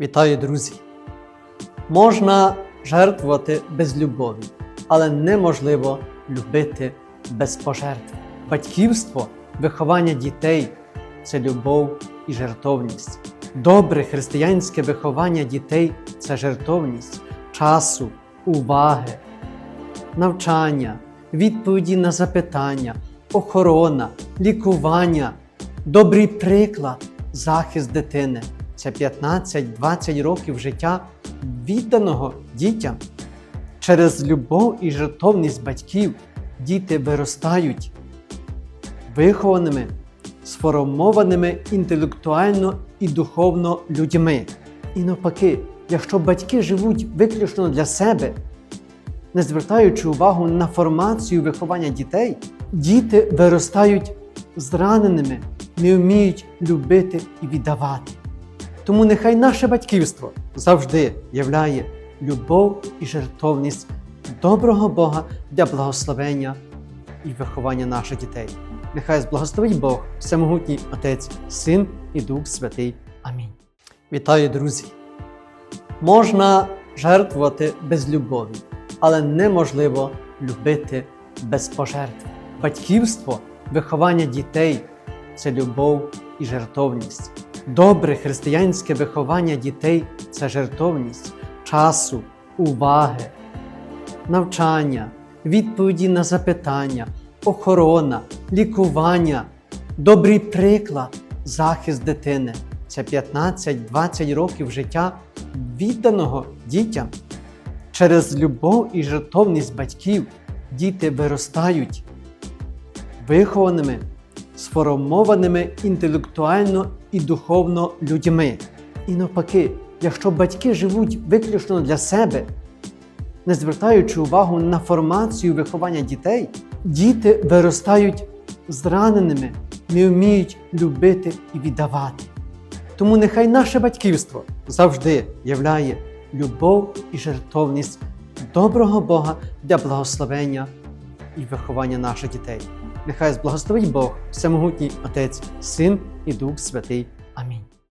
Вітаю, друзі! Можна жертвувати без любові, але неможливо любити без пожертв. Батьківство, виховання дітей це любов і жертовність. Добре християнське виховання дітей це жертовність часу, уваги, навчання, відповіді на запитання, охорона, лікування, добрий приклад, захист дитини. Це 15-20 років життя відданого дітям. Через любов і жертовність батьків діти виростають вихованими, сформованими інтелектуально і духовно людьми. І навпаки, якщо батьки живуть виключно для себе, не звертаючи увагу на формацію виховання дітей, діти виростають зраненими, не вміють любити і віддавати. Тому нехай наше батьківство завжди являє любов і жертовність доброго Бога для благословення і виховання наших дітей. Нехай зблагословить Бог, Всемогутній Отець, Син і Дух Святий. Амінь. Вітаю, друзі! Можна жертвувати без любові, але неможливо любити без пожертв. Батьківство, виховання дітей це любов і жертовність. Добре християнське виховання дітей це жертовність часу, уваги, навчання, відповіді на запитання, охорона, лікування, добрий приклад, захист дитини. Це 15-20 років життя відданого дітям. Через любов і жертовність батьків діти виростають вихованими, сформованими інтелектуально і духовно людьми. І навпаки, якщо батьки живуть виключно для себе, не звертаючи увагу на формацію виховання дітей, діти виростають зраненими, не вміють любити і віддавати. Тому нехай наше батьківство завжди являє любов і жертовність доброго Бога для благословення і виховання наших дітей. Нехай зблагословить Бог, Всемогутній Отець, Син і Дух Святий.